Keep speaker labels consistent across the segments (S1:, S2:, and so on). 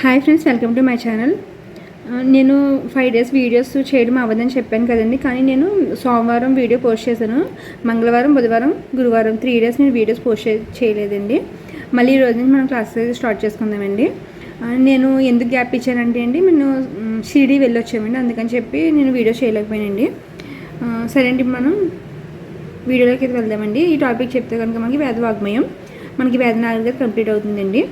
S1: Hi friends welcome to my channel నేను five days videos చేయడం అవ్వదని చెప్పాను కదండి. కానీ నేను సోమవారం వీడియో పోస్ట్ చేశాను. మంగళవారం బుధవారం గురువారం త్రీ డేస్ నేను వీడియోస్ పోస్ట్ చేయలేదండి. మళ్ళీ ఈ రోజు నుంచి మనం క్లాసెస్ స్టార్ట్ చేసుకుందామండి. Uh, నేను ఎందుకు గ్యాప్ ఇచ్చానంటే అండి నేను షిరిడి వెళ్ళొచ్చామండి. అందుకని చెప్పి నేను వీడియో చేయలేకపోయానండి. Uh, సరే అండి మనం వీడియోలోకి అయితే వెళ్దామండి. ఈ టాపిక్ చెప్తే కనుక మనకి వేద వాగ్మయం మనకి వేద నాలుగు కంప్లీట్ అవుతుందండి.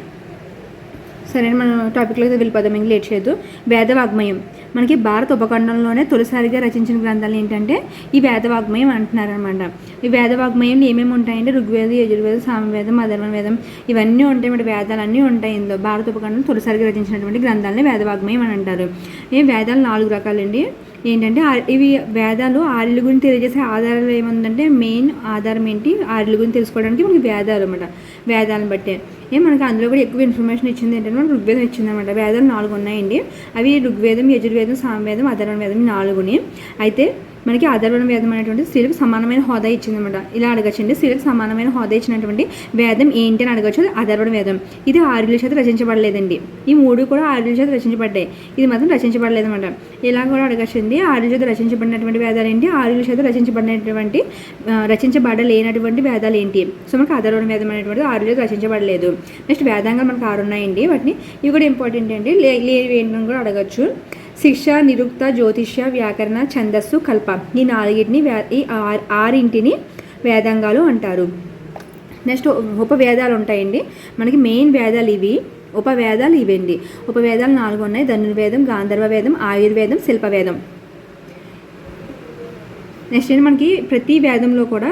S1: సరే మనం టాపిక్లో అయితే వెళ్ళిపోదాం. ఇంక లేట్ చేయొద్దు. వేద వాగ్మయం మనకి భారత ఉపఖండంలోనే తొలిసారిగా రచించిన గ్రంథాలు ఏంటంటే ఈ వేద వాగ్మయం అంటున్నారనమాట ఈ వేద వాగ్మయం ఏమేమి ఉంటాయంటే ఋగ్వేద యజుర్వేద సామవేదం అధర్వణ వేదం ఇవన్నీ ఉంటాయి మన వేదాలు అన్నీ ఉంటాయి ఇందులో. భారత ఉపఖండం తొలిసారిగా రచించినటువంటి గ్రంథాలని వేద వాగ్మయం అని అంటారు. ఈ వేదాలు నాలుగు రకాలండి. ఏంటంటే ఆ- ఇవి వేదాలు ఆర్యుల గురించి తెలియజేసే ఆధారాలు ఏముందంటే మెయిన్ ఆధారం ఏంటి? ఆర్యుల గురించి తెలుసుకోవడానికి మనకి వేదాలు అనమాట వేదాలను బట్టే. ఏ మనకి అందులో కూడా ఎక్కువ ఇన్ఫర్మేషన్ ఇచ్చింది ఏంటంటే మనకు ఋగ్వేదం ఇచ్చింది అనమాట వేదాలు నాలుగు ఉన్నాయండి. అవి ఋగ్వేదం యజుర్వేదం సామవేదం అధర్వణ వేదం నాలుగుని. అయితే మనకి అధర్వణ వేదం అనేటువంటి స్త్రీలకు సమానమైన హోదా ఇచ్చిందనమాట ఇలా అడగచ్చండి. స్త్రీలకు సమానమైన హోదా ఇచ్చినటువంటి వేదం ఏంటి అని అడగచ్చు. అధర్వణ వేదం ఇది ఆర్యుల చేత రచించబడలేదండి. ఈ మూడు కూడా ఆర్యుల చేత రచించబడ్డాయి. ఇది మాత్రం రచించబడలేదన్నమాట. ఇలా కూడా అడగచ్చండి. ఆర్యుల చేత రచించబడినటువంటి వేదాలు ఏంటి? ఆర్యుల చేత రచించబడినటువంటి రచించబడలేనటువంటి వేదాలు ఏంటి? సో మనకు అధర్వణ వేదం అనేటువంటిది ఆర్యుల చేత రచించబడలేదు. నెక్స్ట్ వేదాంగాలు మనకు ఆరు ఉన్నాయండి వాటిని ఇవి కూడా ఇంపార్టెంట్ అండి. లే లేవి ఏంటని కూడా అడగచ్చు. శిక్ష నిరుక్త జ్యోతిష్య వ్యాకరణ ఛందస్సు కల్ప. ఈ నాలుగింటిని ఈ ఆరింటిని వేదాంగాలు అంటారు. నెక్స్ట్ ఉపవేదాలు ఉంటాయండి మనకి మెయిన్ వేదాలు ఇవి. ఉపవేదాలు ఇవండి. ఉపవేదాలు నాలుగు ఉన్నాయి ధనుర్వేదం గాంధర్వ వేదం ఆయుర్వేదం శిల్పవేదం. నెక్స్ట్ ఏంటి మనకి ప్రతి వేదంలో కూడా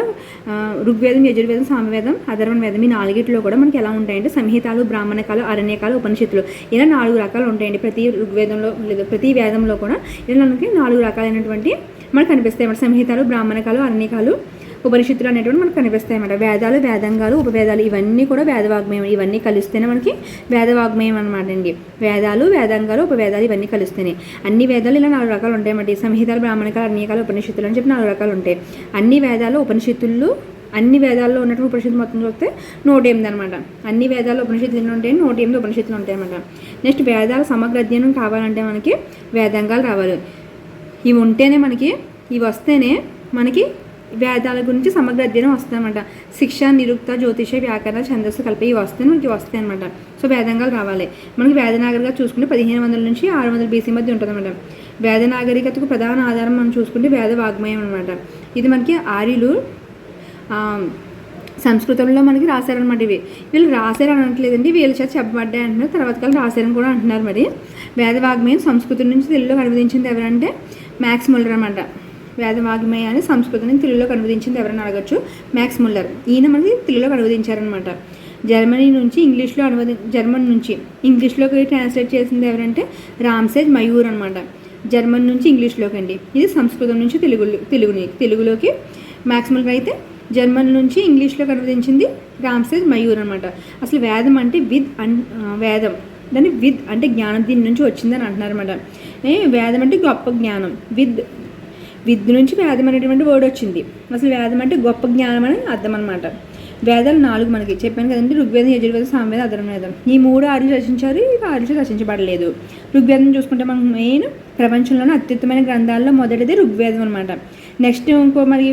S1: ఋగ్వేదం యజుర్వేదం సామవేదం అధర్వణ వేదం ఈ నాలుగిట్లో కూడా మనకి ఎలా ఉంటాయంటే సంహితాలు బ్రాహ్మణకాలు అరణ్యకాలు ఉపనిషత్తులు ఇలా నాలుగు రకాలు ఉంటాయండి. ప్రతి ఋగ్వేదంలో లేదా ప్రతి వేదంలో కూడా ఇలా మనకి నాలుగు రకాలైనటువంటి మనకు కనిపిస్తాయి మన సంహితాలు బ్రాహ్మణకాలు అరణ్యకాలు ఉపనిషత్తులు అనేటువంటి మనకు కనిపిస్తాయి అన్నమాట. వేదాలు వేదంగాలు ఉపవేదాలు ఇవన్నీ కూడా వేదవాగ్మయం. ఇవన్నీ కలిస్తేనే మనకి వేదవాగ్మయం అనమాట అండి. వేదాలు వేదాంగాలు ఉపవేదాలు ఇవన్నీ కలిస్తేనే. అన్ని వేదాలు ఇలా నాలుగు రకాలు ఉంటాయి అన్నమాట. ఈ సంహితాలు బ్రాహ్మణికాలు అరణ్యకాలు ఉపనిషత్తులు అని చెప్పి నాలుగు రకాలు ఉంటాయి. అన్ని వేదాలు ఉపనిషత్తులు అన్ని వేదాల్లో ఉన్నటువంటి ఉపనిషత్తు మొత్తం చూస్తే నూట ఎనిమిది అనమాట అన్ని వేదాలు ఉపనిషత్తులు ఎన్ని ఉంటాయి? నూట ఎనిమిది ఉపనిషత్తులు ఉంటాయి అనమాట నెక్స్ట్ వేదాల సమగ్ర అధ్యయనం కావాలంటే మనకి వేదాంగాలు రావాలి. ఇవి ఉంటేనే మనకి ఇవి వస్తేనే మనకి వేదాల గురించి సమగ్ర అధ్యయనం వస్తుందన్నమాట. శిక్ష నిరుక్త జ్యోతిష వ్యాకరణ ఛందస్సు కలిపి ఇవి వస్తే మనకి వస్తాయి అనమాట సో వేదంగాలు రావాలి. మనకి వేదనాగరిగా చూసుకుంటే పదిహేను వందల నుంచి ఆరు వందల బీసీ మధ్య ఉంటుందన్నమాట. వేద నాగరికతకు ప్రధాన ఆధారం మనం చూసుకుంటే వేద వాగ్మయం అనమాట ఇది మనకి ఆర్యులు సంస్కృతంలో మనకి రాశారనమాట ఇవి. వీళ్ళు రాశారని అనట్లేదండి. వీళ్ళ చేత చెప్పబడ్డాయి అంటున్నారు. తర్వాత కాలం రాశారని కూడా అంటున్నారు మరి. వేదవాగ్మయం సంస్కృతం నుంచి తెలుగులోకి అనువదించింది ఎవరంటే మ్యాక్స్ ముల్లర్ అనమాట వేదవాగ్మయాన్ని సంస్కృతం నుంచి తెలుగులోకి అనువదించింది ఎవరైనా అడగచ్చు. Max Muller. ఈయన మనకి తెలుగులోకి అనువదించారనమాట జర్మనీ నుంచి ఇంగ్లీష్లో అనువది జర్మన్ నుంచి ఇంగ్లీష్లోకి ట్రాన్స్లేట్ చేసింది ఎవరంటే రామ్సేజ్ మయూర్ అనమాట జర్మన్ నుంచి ఇంగ్లీష్లోకి అండి. ఇది సంస్కృతం నుంచి తెలుగు తెలుగుని తెలుగులోకి. మ్యాక్స్ ముల్లర్ అయితే జర్మన్ నుంచి ఇంగ్లీష్లోకి అనువదించింది రామ్సేజ్ మయూర్ అనమాట అసలు వేదం అంటే విద్ అన్ వేదం దాన్ని విద్ అంటే జ్ఞానం దీని నుంచి వచ్చిందని అంటున్నారు అనమాట వేదం అంటే గొప్ప జ్ఞానం. విద్ విద్య నుంచి వేదం అనేటువంటి వర్డ్ వచ్చింది. అసలు వేదం అంటే గొప్ప జ్ఞానం అని అర్థం అనమాట వేదాలు నాలుగు మనకి చెప్పాను కదండి ఋగ్వేదం యజుర్వేదం సామవేదం అధర్మవేదం. ఈ మూడు ఆర్యులు రచించారు ఇవి ఆర్యులు రచించబడలేదు. ఋగ్వేదం చూసుకుంటే మనకు మెయిన్ ప్రపంచంలోనే అత్యుత్తమైన గ్రంథాల్లో మొదటిది ఋగ్వేదం అనమాట నెక్స్ట్ ఇంకో మరి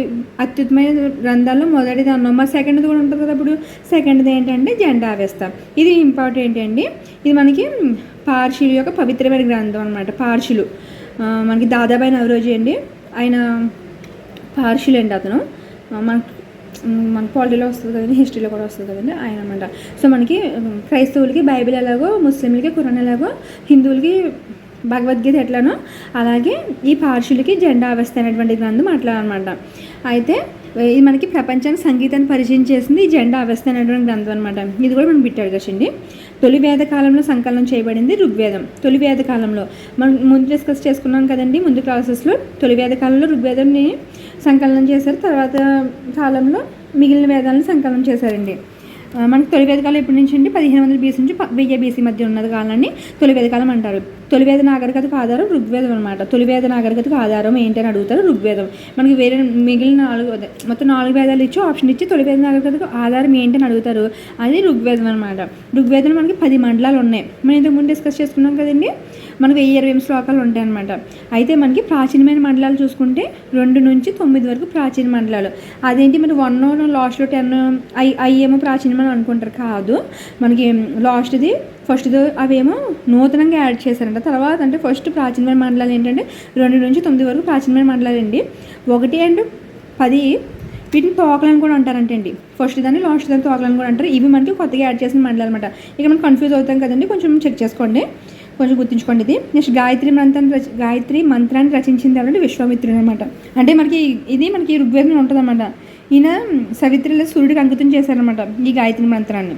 S1: అత్యుత్తమైన గ్రంథాల్లో మొదటిది అన్నాం మరి సెకండ్ది కూడా ఉంటుంది కదా ఇప్పుడు. సెకండ్ది ఏంటంటే జెండా అవస్థ ఇది ఇంపార్టెంట్ అండి ఇది మనకి పార్షులు యొక్క పవిత్రమైన గ్రంథం అనమాట పార్షులు మనకి దాదాబాయి నవరోజీ అండి ఆయన పార్షియల్ అండి అతను? మన మనకి మన పాలిటీలో వస్తుంది కదండి హిస్టరీలో కూడా వస్తుంది కదండి ఆయన అనమాట సో మనకి క్రైస్తవులకి బైబిల్ ఎలాగో ముస్లింలకి కురాన్ ఎలాగో హిందువులకి భగవద్గీత ఎట్లానో అలాగే ఈ పార్షులకి జెండా అవస్థ అనేటువంటి గ్రంథం అట్లా అనమాట అయితే ఇది మనకి ప్రపంచానికి సంగీతాన్ని పరిచయం చేసింది ఈ జెండా అవస్థ అనేటువంటి గ్రంథం అనమాట ఇది కూడా మనం బిట్టాడు కదండి. తొలి వేద కాలంలో సంకలనం చేయబడింది ఋగ్వేదం. తొలి వేద కాలంలో మనం ముందు డిస్కస్ చేసుకున్నాం కదండి ముందు క్లాసెస్లో తొలి వేద కాలంలో ఋగ్వేదంని సంకలనం చేశారు తర్వాత కాలంలో మిగిలిన వేదాలను సంకలనం చేశారండి. మనకి తొలి వేదకాలం ఎప్పటి నుంచి అండి? పదిహేను వందల బీసీ నుంచి వెయ్యి బీసీ మధ్య ఉన్నది కాలాన్ని తొలి వేదకాలం అంటారు. తొలివేద నాగరికతకు ఆధారం ఋగ్వేదం అనమాట తొలివేద నాగరికతకు ఆధారం ఏంటని అడుగుతారు ఋగ్వేదం. మనకి వేరే మిగిలిన నాలుగు మొత్తం నాలుగు వేదాలు ఇచ్చి ఆప్షన్ ఇచ్చి తొలివేద నాగరికతకు ఆధారం ఏంటని అడుగుతారు అది ఋగ్వేదం అనమాట ఋగ్వేదంలో మనకి పది మండలాలు ఉన్నాయి. మనం ఇంతకుముందు డిస్కస్ చేసుకున్నాం కదండి? మనకు వెయ్యి ఇరవై ఎనిమిది శ్లోకాలు ఉంటాయి అనమాట అయితే మనకి ప్రాచీనమైన మండలాలు చూసుకుంటే రెండు నుంచి తొమ్మిది వరకు ప్రాచీన మండలాలు. అదేంటి మరి వన్ లాస్ట్లో టెన్ ఐ అయ్యేమో ప్రాచీనమని అనుకుంటారు కాదు. మనకి లాస్ట్ది ఫస్ట్ది అవేమో నూతనంగా యాడ్ చేశారంట. తర్వాత అంటే ఫస్ట్ ప్రాచీనమైన మండలాలు ఏంటంటే రెండు నుంచి తొమ్మిది వరకు ప్రాచీనమైన మండలాలు అండి ఒకటి అండ్ పది. వీటిని తోకలని కూడా అంటారంటండి ఫస్ట్ దాన్ని లాస్ట్ దాన్ని తోకలని కూడా అంటారు. ఇవి మనకి కొత్తగా యాడ్ చేసిన మండలం అనమాట ఇక మనం కన్ఫ్యూజ్ అవుతాం కదండి. కొంచెం చెక్ చేసుకోండి. కొంచెం గుర్తుంచుకోండి ఇది. నెక్స్ట్ గాయత్రి మంత్రాన్ని రచ గాయత్రి మంత్రాన్ని రచించింది ఎవరంటే విశ్వామిత్రుడు అనమాట అంటే మనకి ఇది మనకి ఋగ్వేదం ఉంటుంది అనమాట ఈయన సవిత్రిలో సూర్యుడికి అంకితం చేశారనమాట ఈ గాయత్రి మంత్రాన్ని.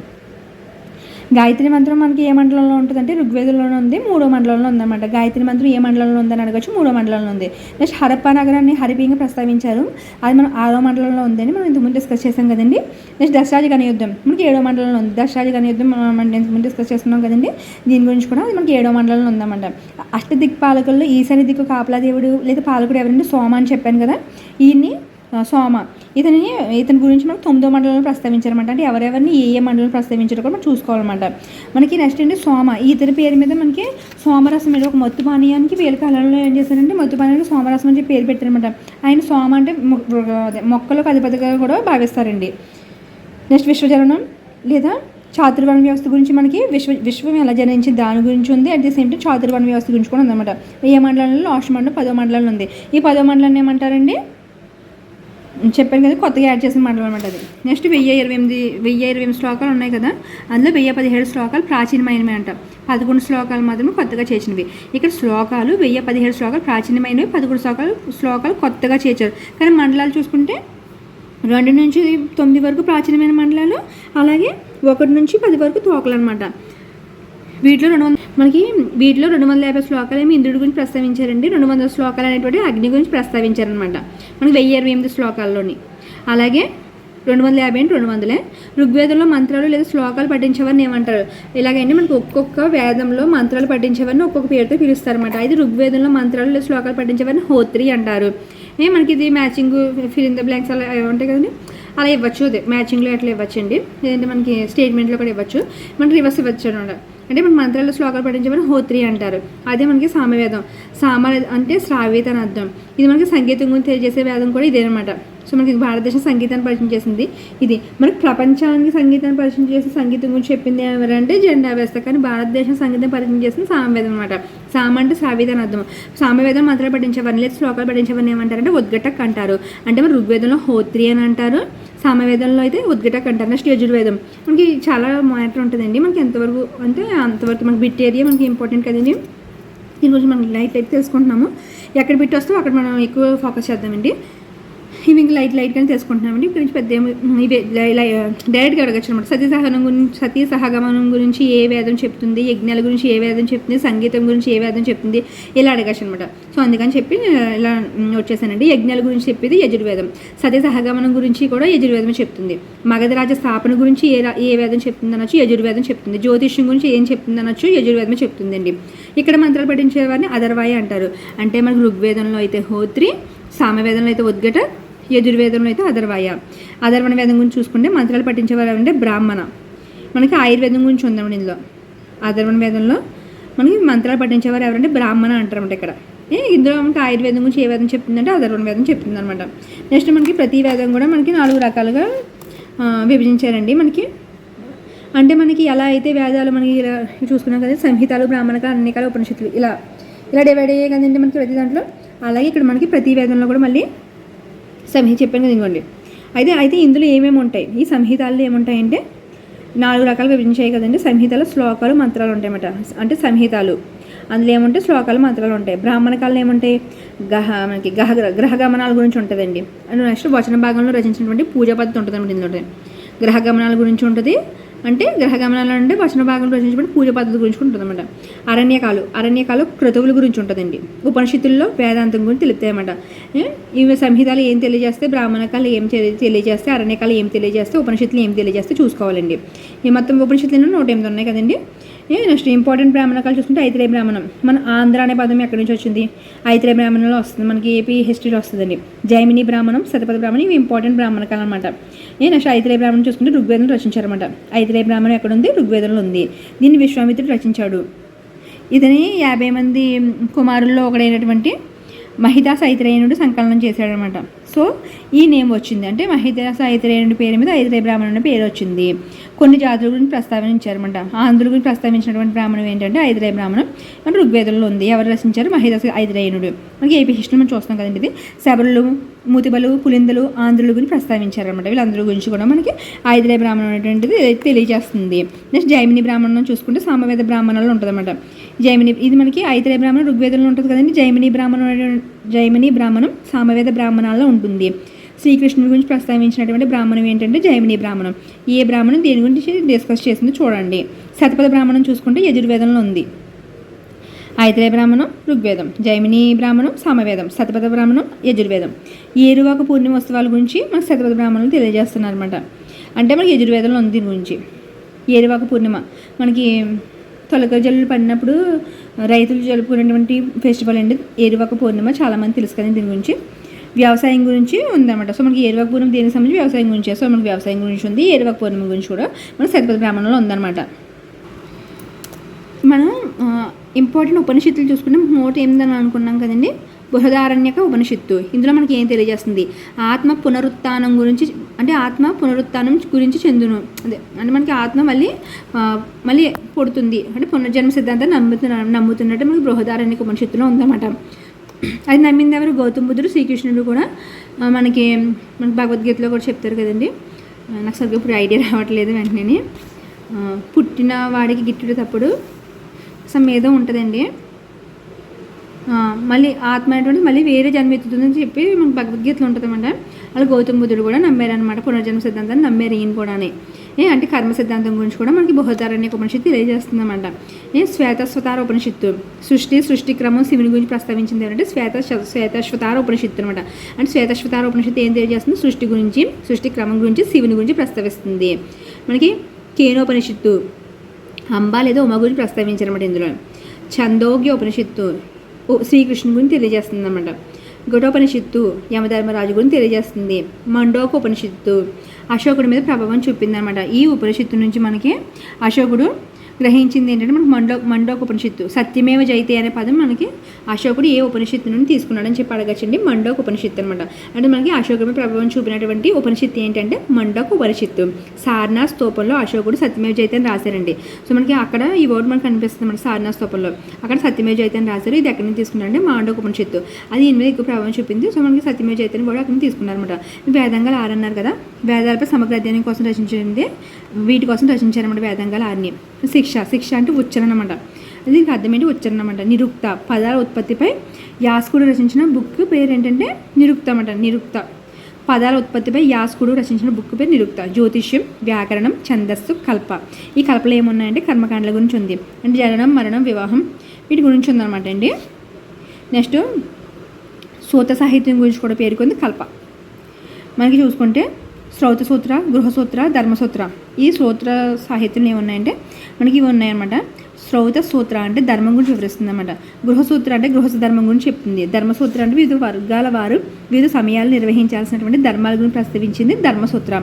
S1: గాయత్రి మంత్రం మనకి ఏ మండలంలో ఉంటుందంటే ఋగ్వేదంలోనే ఉంది మూడో మండలంలో ఉందన్నమాట. గాయత్రి మంత్రం ఏ మండలంలో ఉందని అడగచ్చు మూడో మండలంలో ఉంది. నెక్స్ట్ హరప్పా నగరాన్ని హరిపీగా ప్రస్తావించారు. అది మనం ఆరో మండలంలో ఉందని మనం ఇంతకుముందు డిస్కస్ చేసాం కదండి. నెక్స్ట్ దశరాజ గణయుద్ధం మనకి ఏడో మండలంలో ఉంది. దశరాజ గణయుద్ధం మనం ఇంతకుముందు డిస్కస్ చేస్తున్నాం కదండి. దీని గురించి కూడా అది మనకి ఏడో మండలంలో ఉందన్నమాట. అష్టదిక్పాలకుల్లో ఈశాన్య దిక్కు కాపలాదేవుడు లేదా పాలకుడు ఎవరంటే సోమ అని చెప్పాను కదా. ఈయన్ని సోమ. ఇతని ఇతని గురించి మనకు తొమ్మిదో మండలంలో ప్రస్తావించారన్నమాట. అంటే ఎవరెవరిని ఏ ఏ మండలం ప్రస్తావించారో కూడా మనం చూసుకోవాలన్నమాట. మనకి నెక్స్ట్ అండి సోమ. ఈ ఇతని పేరు మీద మనకి సోమరసం మీద ఒక మత్తు పానీయానికి వేల కాలంలో ఏం చేశారంటే మత్తు పానీయానికి సోమరసం అని పేరు పెట్టారనమాట ఆయన సోమ అంటే అదే మొక్కలకు అధిపతిగా కూడా భావిస్తారండి. నెక్స్ట్ విశ్వజననం లేదా చాతుర్వర్ణ వ్యవస్థ గురించి మనకి విశ్వ విశ్వం ఎలా జనించింది దాని గురించి ఉంది. అట్ ది సేమ్ టైం చాతుర్వర్ణ వ్యవస్థ గురించి కూడా ఉందన్నమాట. ఏ మండలంలో? లాస్ట్ మండలం పదో మండలంలో ఉంది. ఈ పదో మండలాన్ని ఏమంటారండి? చెప్పాను కదా కొత్తగా యాడ్ చేసిన మండలం అనమాట అది. నెక్స్ట్ వెయ్యి ఇరవై ఎనిమిది వెయ్యి ఇరవై ఎనిమిది శ్లోకాలు ఉన్నాయి కదా అందులో వెయ్యి పదిహేడు శ్లోకాలు ప్రాచీనమైనవి అంట. పదకొండు శ్లోకాలు మాత్రమే కొత్తగా చేసినవి. ఇక్కడ శ్లోకాలు వెయ్యి పదిహేడు శ్లోకాలు ప్రాచీనమైనవి పదకొండు శ్లోకాలు శ్లోకాలు కొత్తగా చేర్చారు కానీ మండలాలు చూసుకుంటే రెండు నుంచి తొమ్మిది వరకు ప్రాచీనమైన మండలాలు అలాగే ఒకటి నుంచి పది వరకు తోకలు అనమాట వీటిలో రెండు వందల మనకి వీటిలో రెండు వందల యాభై శ్లోకాలు ఏమి ఇంద్రుడి గురించి ప్రస్తావించారండి. రెండు వందల శ్లోకాలు అనేటువంటి అగ్ని గురించి ప్రస్తావించారనమాట మనకి వెయ్యి ఇరవై ఎనిమిది శ్లోకాల్లోని. అలాగే రెండు వందల యాభై అంటే రెండు వందలే. ఋగ్వేదంలో మంత్రాలు లేదా శ్లోకాలు పఠించేవారిని ఏమంటారు? ఇలాగండి మనకు ఒక్కొక్క వేదంలో మంత్రాలు పఠించేవారిని ఒక్కొక్క పేరుతో పిలుస్తారన్నమాట. అయితే ఋగ్వేదంలో మంత్రాలు లేదా శ్లోకాలు పఠించేవారిని హోత్రి అంటారు. ఏ మనకి ఇది matching fill in the blanks అలా ఉంటాయి కదండి? అలా ఇవ్వచ్చు అదే. మ్యాచింగ్లో అట్లా ఇవ్వచ్చండి. లేదంటే మనకి స్టేట్మెంట్లో కూడా ఇవ్వచ్చు. మనకి రివర్స్ ఇవ్వచ్చు అనమాట అంటే మన మంత్రాలు శ్లోకాలు పఠించమని హోత్రి అంటారు. అదే మనకి సామవేదం. సామ అంటే శ్రావ్యత అని అర్థం. ఇది మనకి సంగీతం గురించి తెలియజేసే వేదం కూడా ఇదేనమాట. సో మనకి భారతదేశం సంగీతాన్ని పరిచయం చేసింది. ఇది మనకి ప్రపంచానికి సంగీతాన్ని పరిచయం చేసి సంగీతం గురించి చెప్పింది ఎవరంటే జెండా వేస్తా కానీ భారతదేశం సంగీతం పరిచయం చేసింది సామవేదం అనమాట సామ అంటే సావిత అర్థం. సామవేదం మంత్రాలు పఠించేవారిని లేదా శ్లోకాలు పఠించేవారిని ఏమంటారంటే ఉద్గటక్ అంటారు. అంటే మన ఋగ్వేదంలో హోత్రి అని అంటారు. సామవేదంలో అయితే ఉద్గటక్ అంటారు. నెక్స్ట్ యజుర్వేదం. మనకి చాలా మ్యాటర్ ఉంటుందండి. మనకి ఎంతవరకు అంటే అంతవరకు మనకి బిట్ ఏరియా మనకి ఇంపార్టెంట్ కదండి. దీని గురించి మనం లైట్ లైట్ తెలుసుకుంటున్నాము. ఎక్కడ బిట్ వస్తే అక్కడ మనం ఎక్కువ ఫోకస్ చేద్దామండి. ఇవి ఇంకా లైట్ లైట్గానే తెలుసుకుంటున్నామండి ఇక్కడ నుంచి పెద్ద ఇవే డైరెక్ట్గా అడగచ్చు అనమాట సతీ సహనం గురించి సతీ సహగమనం గురించి ఏ వేదం చెప్తుంది యజ్ఞాల గురించి ఏ వేదం చెప్తుంది సంగీతం గురించి ఏ వేదం చెప్తుంది ఇలా అడగచ్చు అనమాట సో అందుకని చెప్పి నేను ఇలా వచ్చేసానండి. యజ్ఞాల గురించి చెప్పేది యజుర్వేదం. సతీ సహగమనం గురించి కూడా యజుర్వేదం చెప్తుంది. మగధరాజ స్థాపన గురించి ఏ ఏ వేదం చెప్తుంది అనొచ్చు యజుర్వేదం చెప్తుంది. జ్యోతిష్యం గురించి ఏం చెప్తుంది అనొచ్చు యజుర్వేదమే చెప్తుందండి. ఇక్కడ మంత్రాలు పఠించే వారిని అదర్వాయి అంటారు. అంటే మనకు ఋగ్వేదంలో అయితే హోత్రి సామవేదంలో అయితే ఉద్గట యజుర్వేదంలో అయితే అదర్వాయ అదర్వణ వేదం గురించి చూసుకుంటే మంత్రాలు పట్టించేవారు అంటే బ్రాహ్మణ. మనకి ఆయుర్వేదం గురించి ఉందండి ఇందులో. అదర్వణ వేదంలో మనకి మంత్రాలు పఠించేవారు ఎవరంటే బ్రాహ్మణ అంటారన్నమాట ఇక్కడ. ఇందులో మనకి ఆయుర్వేదం గురించి ఏ వేదం చెప్తుందంటే అదర్వణ వేదం చెప్తుంది అనమాట నెక్స్ట్ మనకి ప్రతి వేదం కూడా మనకి నాలుగు రకాలుగా విభజించారండి మనకి. అంటే మనకి ఎలా అయితే వేదాలు మనకి ఇలా చూసుకున్నాం కదా సంహితాలు బ్రాహ్మణకాలు అన్నికాలు ఉపనిషత్తులు ఇలా ఇలా డివైడ్ అయ్యాయి కదండి మనకి ప్రతి దాంట్లో. అలాగే ఇక్కడ మనకి ప్రతి వేదంలో కూడా మళ్ళీ సంహిత చెప్పాను కదా ఇదిగోండి. అయితే అయితే ఇందులో ఏమేమి ఉంటాయి? ఈ సంహితాల్లో ఏముంటాయంటే నాలుగు రకాలుగా విభజించాయి కదండి. సంహితలో శ్లోకాలు మంత్రాలు ఉంటాయన్నమాట. అంటే సంహితాలు. అందులో ఏముంటాయి? శ్లోకాలు మంత్రాలు ఉంటాయి. బ్రాహ్మణ కాలంలో ఏముంటాయి? గహ మనకి గహ గ్రహగమనాల గురించి ఉంటుందండి. అండ్ నెక్స్ట్ వచన భాగంలో రచించినటువంటి పూజా పద్ధతి ఉంటుందన్నమాట ఇందులో గ్రహగమనాల గురించి ఉంటుంది. అంటే గ్రహగమనాల నుండి వచన భాగంలో రచించబడిన పూజ పద్ధతి గురించి ఉంటుందన్నమాట. అరణ్యకాలు అరణ్యకాలు క్రతువుల గురించి ఉంటుందండి. ఉపనిషత్తుల్లో వేదాంతం గురించి తెలుపుతాయన్నమాట ఇవి సంహితాలు ఏం తెలియజేస్తే బ్రాహ్మణకాలు ఏం తెలి- తెలియజేస్తే అరణ్యకాలు ఏం తెలియజేస్తే ఉపనిషత్తులు ఏం తెలియజేస్తే చూసుకోవాలండి. ఈ మొత్తం ఉపనిషత్తులు నూట ఎనిమిది ఉన్నాయి కదండి. నెక్స్ట్ ఇంపార్టెంట్ బ్రాహ్మణకాలు చూసుకుంటే ఐతిరే బ్రాహ్మణం. మన ఆంధ్ర అనే పదం ఎక్కడి నుంచి వచ్చింది? ఐతిరే బ్రాహ్మణంలో వస్తుంది. మనకి ఏపీ హిస్టరీలో వస్తుందండి. జైమిని బ్రాహ్మణం శతపథ బ్రాహ్మణం ఇవి ఇంపార్టెంట్ బ్రాహ్మణకాలు అనమాట నెక్స్ట్ ఐతిరే బ్రాహ్మణం చూసుకుంటే ఋగ్వేదం రచించారనమాట ఐతిరే బ్రాహ్మణం ఎక్కడ ఉంది ఋగ్వేదంలో ఉంది. దీన్ని విశ్వామిత్రుడు రచించాడు. ఇతని యాభై మంది కుమారుల్లో ఒకడైనటువంటి మహితా ఐతిరేయునుడు సంకలనం చేశాడనమాట సో ఈ నేమ్ వచ్చింది. అంటే మహిదాస ఐతిరేయుని పేరు మీద ఐతిరేయ బ్రాహ్మణుని పేరు వచ్చింది. కొన్ని జాతుల గురించి ప్రస్తావించారనమాట ఆంధ్రుల గురించి ప్రస్తావించినటువంటి బ్రాహ్మణం ఏంటంటే ఐతిరేయ బ్రాహ్మణం మన ఋగ్వేదంలో ఉంది. ఎవరు రచించారు? మహిదాస ఐతిరేయునుడు మనకి ఏపీ హిస్టరీ మనం చూస్తాం కదండి ఇది. శబరులు మూతిబలు పులిందలు ఆంధ్రుల గురించి ప్రస్తావించారనమాట వీళ్ళందరి గురించి కూడా మనకి ఐదిరే బ్రాహ్మణం అనేటువంటిది తెలియజేస్తుంది. నెక్స్ట్ జైమిని బ్రాహ్మణం చూసుకుంటే సామవేద బ్రాహ్మణాలు ఉంటుందన్నమాట. జైమిని ఇది మనకి ఐతిరే బ్రాహ్మణం ఋగ్వేదంలో ఉంటుంది కదండి. జైమిని బ్రాహ్మణం జైమిని బ్రాహ్మణం సామవేద బ్రాహ్మణాల్లో ఉంటుంది. శ్రీకృష్ణుడి గురించి ప్రస్తావించినటువంటి బ్రాహ్మణం ఏంటంటే జైమిని బ్రాహ్మణం. ఏ బ్రాహ్మణం దేని గురించి డిస్కస్ చేసింది చూడండి. శతపథ బ్రాహ్మణం చూసుకుంటే యజుర్వేదంలో ఉంది. ఐతరే బ్రాహ్మణం ఋగ్వేదం. జైమిని బ్రాహ్మణం సామవేదం. శతపథ బ్రాహ్మణం యజుర్వేదం. ఏరువాక పూర్ణిమ ఉత్సవాల గురించి మనకు శతపథ బ్రాహ్మణులు తెలియజేస్తున్నారనమాట అంటే మనకి యజుర్వేదంలో ఉంది దీని గురించి. ఏరువాక పూర్ణిమ. మనకి తొలక జల్లులు పడినప్పుడు రైతులు జరుపుకునేటువంటి ఫెస్టివల్ అండి. ఏరువాక పూర్ణిమ చాలామంది తెలుసు కదండి దీని గురించి. వ్యవసాయం గురించి ఉందన్నమాట. సో మనకి ఏరువాక పూర్ణిమ దేనికి సంబంధించి వ్యవసాయం గురించి సో మనకి వ్యవసాయం గురించి ఉంది ఏరువాక పూర్ణిమ గురించి కూడా మన శతపథ బ్రాహ్మణంలో ఉందన్నమాట. మనం ఇంపార్టెంట్ ఉపనిషత్తులు చూసుకుంటే మోట ఏందని అనుకున్నాం కదండి? బృహదారణ్యక ఉపనిషత్తు. ఇందులో మనకి ఏం తెలియజేస్తుంది? ఆత్మ పునరుత్నం గురించి అంటే ఆత్మ పునరుత్నం గురించి చెందును. అదే అంటే మనకి ఆత్మ మళ్ళీ మళ్ళీ పుడుతుంది. అంటే పునర్జన్మ సిద్ధాంతాన్ని నమ్ముతున్న నమ్ముతున్నట్టు మనకి బృహదారణ్యక ఉపనిషత్తులో ఉందన్నమాట. అది నమ్మింది ఎవరు గౌతమ బుద్ధుడు శ్రీకృష్ణుడు కూడా. మనకి మనకి భగవద్గీతలో కూడా చెప్తారు కదండి. నాకు సరిగ్గా ఇప్పుడు ఐడియా రావట్లేదు వెంటనే. పుట్టిన వాడికి గిట్టుడు తప్పుడు సమ్ ఏదో ఉంటుందండి. మళ్ళీ ఆత్మ అనేటువంటి మళ్ళీ వేరే జన్మ ఎత్తుతుందని చెప్పి మనకు భగవద్గీతలో ఉంటుందన్నమాట. అలా గౌతమ బుద్ధుడు కూడా నమ్మారనమాట పునర్జన్మ సిద్ధాంతాన్ని నమ్మారు ఈయన కూడానే. ఏ అంటే కర్మ సిద్ధాంతం గురించి కూడా మనకి బహుధారణ్య ఉపనిషత్తు తెలియజేస్తుందన్నమాట. ఏ శ్వేతస్వతార ఉపనిషత్తు. సృష్టి సృష్టి క్రమం శివుని గురించి ప్రస్తావించింది ఏంటంటే శ్వేత శ్వేతశ్వతార ఉపనిషత్తు అనమాట అంటే శ్వేతశ్వతార ఉపనిషత్తు ఏం తెలియజేస్తుంది? సృష్టి గురించి సృష్టి క్రమం గురించి శివుని గురించి ప్రస్తావిస్తుంది. మనకి కేనోపనిషత్తు అంబా లేదా ఉమ గురించి ప్రస్తావించారన్నమాట ఇందులో. ఛందోగ్య ఉపనిషత్తు శ్రీకృష్ణుని గురించి తెలియజేస్తుంది అనమాట ఘటోపనిషత్తు యమధర్మరాజు గురించి తెలియజేస్తుంది. మండోక ఉపనిషత్తు అశోకుడి మీద ప్రభావం చూపింది అనమాట ఈ ఉపనిషత్తు నుంచి మనకి అశోకుడు గ్రహించింది ఏంటంటే మనకు మండో మండోక ఉపనిషత్తు సత్యమేవ జైతే అనే పదం మనకి అశోకుడు ఏ ఉపనిషత్తు నుండి తీసుకున్నాడని చెప్పి అడగచ్చండి. మండోక ఉపనిషత్తు అనమాట అంటే మనకి అశోకుడి ప్రభావం చూపినటువంటి ఉపనిషత్తు ఏంటంటే మండోక ఉపనిషత్తు సారనాథ్ స్తూపంలో అశోకుడు సత్యమేవ జైతే అని రాశారండి. సో మనకి అక్కడ ఈ వర్డ్ మనకు కనిపిస్తుంది మన సారనాథ్ స్తూపంలో. అక్కడ సత్యమేవ జైతే అని రాశారు. ఇది ఎక్కడి నుంచి తీసుకున్నారంటే మాండోక ఉపనిషత్తు అది ఎనిమిది ఎక్కువ ప్రభావం చూపింది. సో మనకి సత్యమేవ జైతే కూడా అక్కడ తీసుకున్నారనమాట వేదంగా ఆరన్నారు కదా. వేదాలపై సమగ్ర అధ్యయనం కోసం రచించింది వీటి కోసం రచించారన్నమాట వేదంగాలు ఆరిని శిక్ష శిక్ష అంటే ఉచ్చరణ అనమాట దీనికి అర్థం ఏంటి ఉచ్చరణ అనమాట నిరుక్త పదాల ఉత్పత్తిపై యాస్కుడు రచించిన బుక్ పేరు ఏంటంటే నిరుక్త అనమాట నిరుక్త. పదాల ఉత్పత్తిపై యాస్కుడు రచించిన బుక్ పేరు నిరుక్త. జ్యోతిష్యం వ్యాకరణం ఛందస్సు కల్ప. ఈ కల్పలు ఏమున్నాయంటే కర్మకాండల గురించి ఉంది. అంటే జననం మరణం వివాహం వీటి గురించి ఉందన్నమాట అండి. నెక్స్ట్ సూత సాహిత్యం గురించి కూడా పేర్కొంది కల్ప. మనకి చూసుకుంటే శ్రౌత సూత్ర గృహసూత్ర ధర్మసూత్ర ఈ సూత్ర సాహిత్యం ఏమున్నాయంటే మనకి ఇవి ఉన్నాయన్నమాట. శ్రౌత సూత్ర అంటే ధర్మం గురించి వివరిస్తుంది అనమాట గృహసూత్ర అంటే గృహస్థ ధర్మం గురించి చెప్తుంది. ధర్మసూత్ర అంటే వివిధ వర్గాల వారు వివిధ సమయాలు నిర్వహించాల్సినటువంటి ధర్మాల గురించి ప్రస్తావించింది ధర్మసూత్ర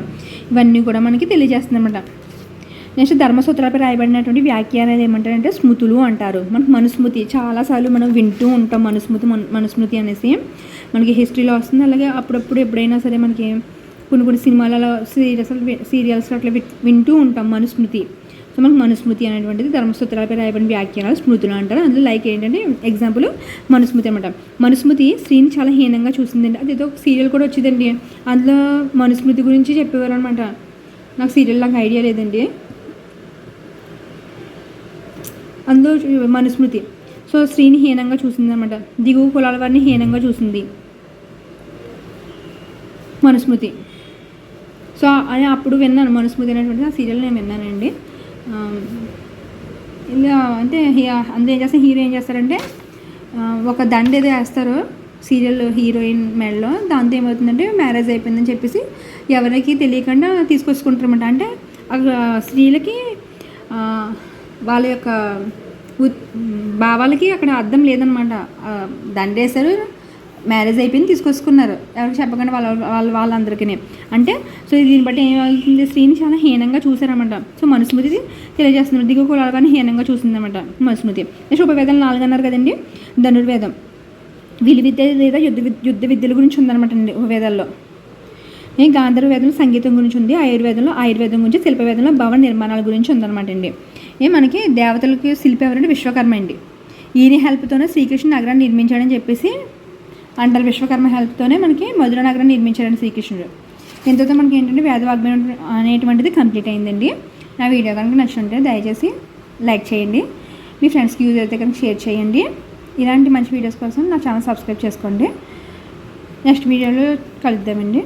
S1: ఇవన్నీ కూడా మనకి తెలియజేస్తుంది అనమాట నెక్స్ట్ ధర్మసూత్రాలపై రాయబడినటువంటి వ్యాఖ్యానాలు ఏమంటారంటే స్మృతులు అంటారు. మనకు మనుస్మృతి చాలాసార్లు మనం వింటూ ఉంటాం మనుస్మృతి మన మనుస్మృతి అనేసి. మనకి హిస్టరీలో వస్తుంది. అలాగే అప్పుడప్పుడు ఎప్పుడైనా సరే మనకి కొన్ని కొన్ని సినిమాలలో సీరియల్స్ సీరియల్స్లో అట్లా వింటూ ఉంటాం మనుస్మృతి. సో మనకు మనుస్మృతి అనేటువంటిది ధర్మసూత్రాలపై రాయబడిన వ్యాఖ్యానాలు స్మృతులు అంటారు. అందులో లైక్ ఏంటంటే ఎగ్జాంపుల్ మనుస్మృతి అనమాట మనుస్మృతి స్త్రీని చాలా హీనంగా చూసిందండి. అది ఏదో ఒక సీరియల్ కూడా వచ్చిందండి. అందులో మనుస్మృతి గురించి చెప్పేవారు అనమాట నాకు సీరియల్ నాకు ఐడియా లేదండి. అందులో మనుస్మృతి. సో స్త్రీని హీనంగా చూసింది అనమాట దిగువ కులాల వారిని హీనంగా చూసింది. మనుస్మృతి. సో అది అప్పుడు విన్నాను మనుస్మృతి అనేటువంటి ఆ సీరియల్ నేను విన్నానండి. ఇలా అంటే హీ- ఏం చేస్తారు హీరో ఏం చేస్తారంటే ఒక దండ ఏదో వేస్తారు సీరియల్ హీరోయిన్ మెడలో దాంతో ఏమవుతుందంటే మ్యారేజ్ అయిపోయిందని చెప్పేసి ఎవరికి తెలియకుండా తీసుకొచ్చుకుంటారన్నమాట. అంటే అక్కడ స్త్రీలకి వాళ్ళ యొక్క ఉత్- భావాలకి అక్కడ అర్థం లేదనమాట దండేశారు మ్యారేజ్ అయిపోయింది తీసుకొచ్చుకున్నారు. ఎవరికి చెప్పకుండా వాళ్ళ వాళ్ళ వాళ్ళందరికీ అంటే సో దీన్ని బట్టి ఏమవుతుంది స్త్రీని చాలా హీనంగా చూసారన్నమాట సో మనుస్మృతి తెలియజేస్తున్నారు దిగువ కులాలు కానీ హీనంగా చూసిందన్నమాట మనుస్మృతి. శుభవేదం నాలుగు అన్నారు కదండి? ధనుర్వేదం. విలు విద్య లేదా యుద్ధ విద్ యుద్ధ విద్యల గురించి ఉందన్నమాట అండి వేదాల్లో గాంధర్వేదం సంగీతం గురించి ఉంది ఆయుర్వేదంలో ఆయుర్వేదం గురించి శిల్పవేదంలో భవన నిర్మాణాల గురించి ఉందన్నమాట అండి. ఏ మనకి దేవతలకు శిల్పి ఎవరంటే విశ్వకర్మ అండి. ఈయన హెల్ప్తోనే శ్రీకృష్ణ నగరాన్ని నిర్మించాడని చెప్పేసి అంటారు విశ్వకర్మ హెల్ప్తోనే మనకి మధుర నగరం నిర్మించారని శ్రీకృష్ణుడు. ఇంతతో మనకి ఏంటంటే వేదవాగ్మయం అనేటువంటిది కంప్లీట్ అయిందండి. నా వీడియో కనుక నచ్చుంటే దయచేసి లైక్ చేయండి. మీ ఫ్రెండ్స్కి యూజ్ అయితే కనుక షేర్ చేయండి. ఇలాంటి మంచి వీడియోస్ కోసం నా ఛానల్ సబ్స్క్రైబ్ చేసుకోండి. నెక్స్ట్ వీడియోలో కలుద్దామండి.